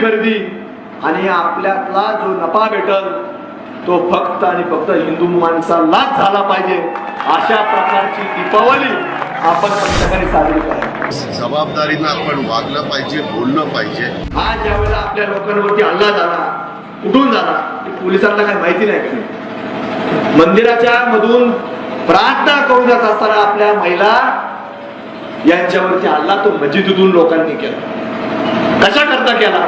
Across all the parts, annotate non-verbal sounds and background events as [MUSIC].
खरेदी आणि आपल्यातला जो नफा भेटल तो फक्त आणि फक्त हिंदू माणसालाच झाला पाहिजे. अशा प्रकारची दीपावली आपण प्रत्येकाने साजरी करावी. जबाबदारीनं आपण वागलं पाहिजे बोललं पाहिजे. हा ज्या वेळेला आपल्या लोकांवरती हल्ला झाला कुठून झाला ते पोलिसांना काही माहिती नाही? मंदिराच्या मधून प्रार्थना करून जात असताना आपल्या महिला यांच्यावरती हल्ला तो मस्जिदीतून लोकांनी केला. कशा करता केला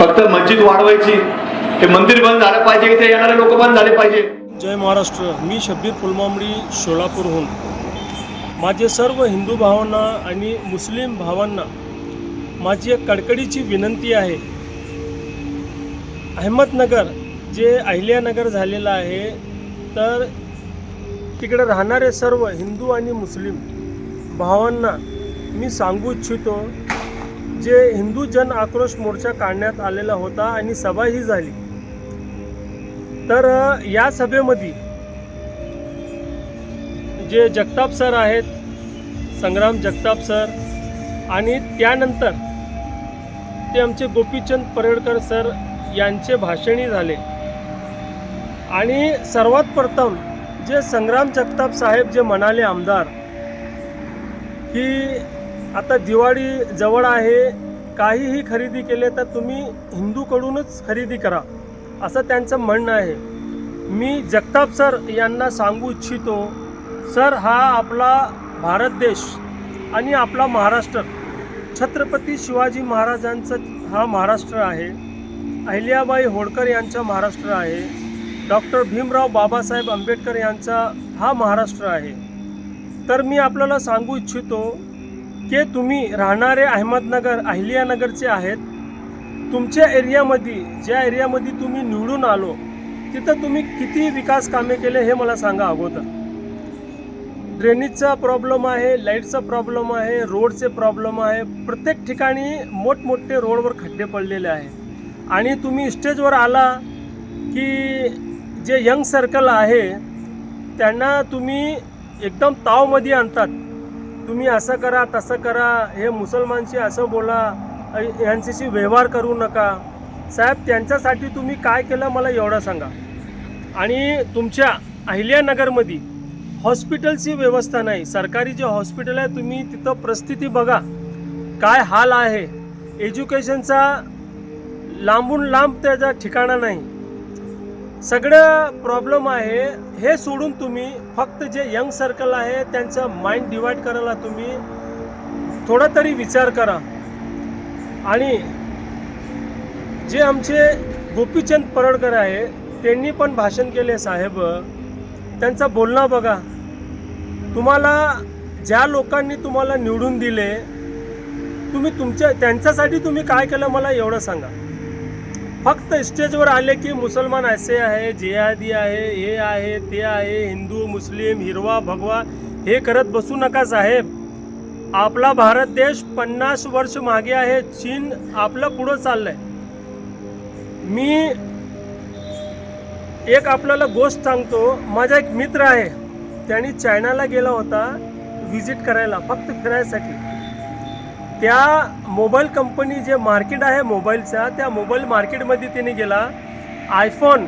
फक्त मस्जिद वाढवायची ते मंदिर बंद झालं पाहिजे इथे येणारे लोक बंद झाले पाहिजे. जय महाराष्ट्र मी शब्बीर फुलमांबडी सोलापूरहून. माझे सर्व हिंदू भावांना आणि मुस्लिम भावांना माझी एक कडकडीची विनंती आहे. अहमदनगर जे अहिल्यानगर झालेलं आहे तर तिकडे राहणारे सर्व हिंदू आणि मुस्लिम भावांना मी सांगू इच्छितो जे हिंदू जन आक्रोश मोर्चा काढण्यात आलेला होता आणि सभाही झाली. तर या सभेमध्ये जे जगताप सर आहेत संग्राम जगताप सर आणि त्यानंतर ते आमचे गोपीचंद परेडकर सर यांचे भाषणही झाले. आणि सर्वात प्रथम जे संग्राम जगताप साहेब जे म्हणाले आमदार की आता दिवाळी जवळ आहे काहीही खरेदी केले तर तुम्ही हिंदूकडूनच खरेदी करा असं त्यांचं म्हणणं आहे. मी जगताप सर यांना सांगू इच्छितो सर हा आपला भारत देश आणि आपला महाराष्ट्र छत्रपती शिवाजी महाराजांचं हा महाराष्ट्र आहे अहिल्याबाई होळकर यांचा महाराष्ट्र आहे डॉक्टर भीमराव बाबासाहेब आंबेडकर यांचा हा महाराष्ट्र आहे. तर मी आपल्याला सांगू इच्छितो की तुम्ही राहणारे अहमदनगर अहिल्यानगरचे आहेत. तुमच्या एरियामध्ये ज्या एरियामध्ये तुम्ही निवडून आलो तिथं तुम्ही किती विकास कामे केले हे मला सांगा अगोदर. ड्रेनेजचा प्रॉब्लेम आहे लाईटचा प्रॉब्लेम आहे रोडचे प्रॉब्लेम आहे. प्रत्येक ठिकाणी मोठमोठे रोडवर खड्डे पडलेले आहे आणि तुम्ही स्टेजवर आला की जे यंग सर्कल आहे त्यांना तुम्ही एकदम तावमध्ये आणतात. तुम्ही असं करा तसं करा हे मुसलमानशी असं बोला यांच्याशी व्यवहार करू नका. साहेब त्यांच्यासाठी तुम्ही काय केलं मला एवढं सांगा. आणि तुमच्या अहिल्यानगरमध्ये हॉस्पिटलची व्यवस्था नाही. सरकारी जे हॉस्पिटल आहे तुम्ही तिथं परिस्थिती बघा. काय हाल आहे. एज्युकेशनचा लांबून लांब त्याचा ठिकाणा नाही. सगळं प्रॉब्लेम आहे. हे सोडून तुम्ही फक्त जे यंग सर्कल आहे त्यांचं माइंड डिवाईड करायला तुम्ही थोडा तरी विचार करा. आणि जे आमचे गोपीचंद परडकर आहे त्यांनी पण भाषण केले साहेब. त्यांचं बोलणं बघा. तुम्हाला ज्या लोकांनी तुम्हाला निवडून दिले तुम्ही तुमच्या त्यांच्यासाठी तुम्ही काय केलं मला एवढं सांगा. फक्त स्टेजवर आले की मुसलमान असे आहे जिहादी आहे हे आहे ते आहे हिंदू मुस्लिम हिरवा भगवा हे करत बसू नका साहेब. आपला भारत देश पन्नास वर्ष मागे आहे चीन आपलं पुढं चाललंय. मी एक आपल्याला गोष्ट सांगतो माझा एक मित्र आहे त्यांनी चायनाला गेला होता व्हिजिट करायला फक्त फिरायसाठी. त्या मोबाईल कंपनी जे मार्केट आहे मोबाईलचा त्या मोबाईल मार्केटमध्ये त्याने गेला. आयफोन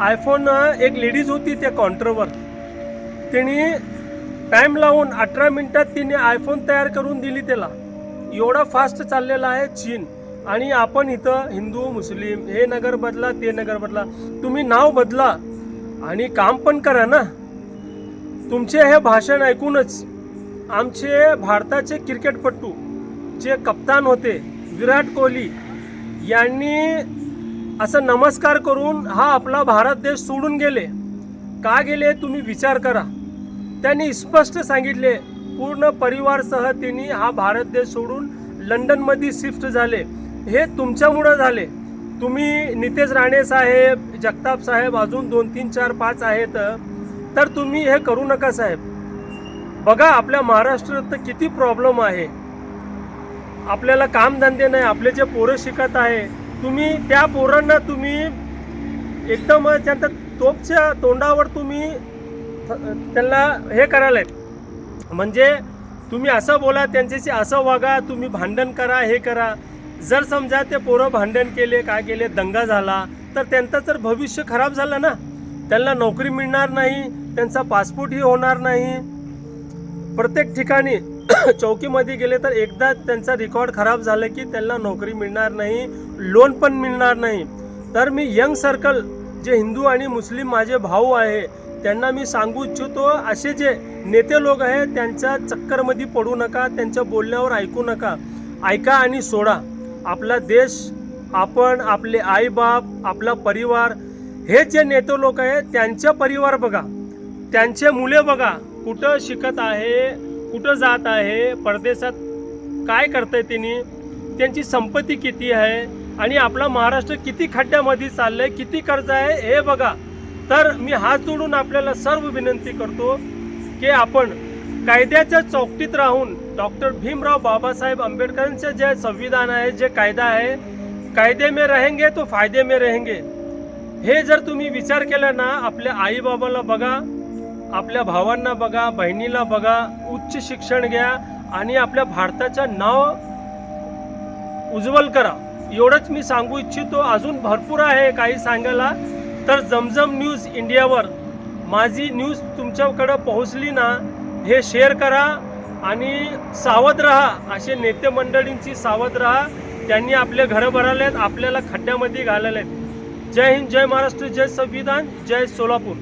आयफोन एक लेडीज होती त्या काउंटरवर. त्यांनी टाईम लावून अठरा मिनटात तिने आयफोन तयार करून दिली त्याला. एवढा फास्ट चाललेला आहे चीन. आणि आपण इथं हिंदू मुस्लिम हे नगर बदला ते नगर बदला. तुम्ही नाव बदला आणि काम पण करा ना. तुमचे हे भाषण ऐकूनच आमचे भारताचे क्रिकेटपटू जे कप्तान होते विराट कोहली यांनी असं नमस्कार करून हा आपला भारत देश सोडून गेले. का गेले तुम्ही विचार करा. त्यांनी स्पष्ट सांगितले पूर्ण परिवारसह त्यांनी हा भारत देश सोडून लंडनमध्ये शिफ्ट झाले. हे तुमच्यामुळं झाले. तुम्ही नितेश राणे साहेब जगताप साहेब अजून दोन तीन चार पाच आहेत. तर तुम्ही हे करू नका साहेब. बघा आपल्या महाराष्ट्रात तर किती प्रॉब्लेम आहे. आपल्याला कामधंदे नाही आपले जे पोरं शिकत आहे तुम्ही त्या पोरांना तुम्ही एकदम त्यांच्या तोपच्या तोंडावर तुम्ही त्यांना हे करायला म्हणजे तुम्ही असं बोला त्यांच्याशी असं वागा तुम्ही भांडण करा हे करा. जर समजा ते पोरं भांडण केले काय केले दंगा झाला तर त्यांचं तर भविष्य खराब झालं ना. त्यांना नोकरी मिळणार नाही त्यांचा पासपोर्टही होणार नाही. प्रत्येक ठिकाणी [COUGHS] चौकीमध्ये गेले तर एकदा त्यांचा रेकॉर्ड खराब झालं की त्यांना नोकरी मिळणार नाही लोन पण मिळणार नाही. तर मी यंग सर्कल जे हिंदू आणि मुस्लिम माझे भाऊ आहे त्यांना मी सांगू इच्छितो असे जे नेते लोक आहे त्यांच्या चक्करमध्ये पडू नका त्यांच्या बोलण्यावर ऐकू नका. ऐका आणि सोडा. आपला देश आपण आपले आईबाप आपला परिवार हे जे नेते लोक आहे त्यांचे परिवार बघा. त्यांचे मुले बघा कुठं शिकत आहे कुठं जात आहे परदेशात काय करत आहे त्यांनी त्यांची संपत्ती किती आहे आणि आपला महाराष्ट्र किती खड्ड्यामध्ये चाललंय किती कर्ज आहे हे बघा. तर मी हात जोडून आपल्याला सर्व विनंती करतो की आपण कायद्याच्या चौकटीत राहून डॉक्टर भीमराव बाबासाहेब आंबेडकरांचे जे संविधान आहे जे कायदा आहे कायदे में रहेंगे तो फायदे में रहेंगे. हे जर तुम्ही विचार केला ना आपल्या आईबाबाला बघा आपल्या भावांना बघा बहिणीला बघा उच्च शिक्षण घ्या आणि आपल्या भारताचं नाव उज्ज्वल करा. एवढंच मी सांगू इच्छितो. अजून भरपूर आहे काही सांगायला. तर जमजम न्यूज इंडियावर माझी न्यूज तुमच्याकडं पोहोचली ना हे शेअर करा आणि सावध राहा. असे नेते मंडळींची सावध राहा. त्यांनी आपले घरं आहेत आपल्याला खड्ड्यामध्ये घाललेत जय हिंद जय महाराष्ट्र जय संविधान जय सोलापूर.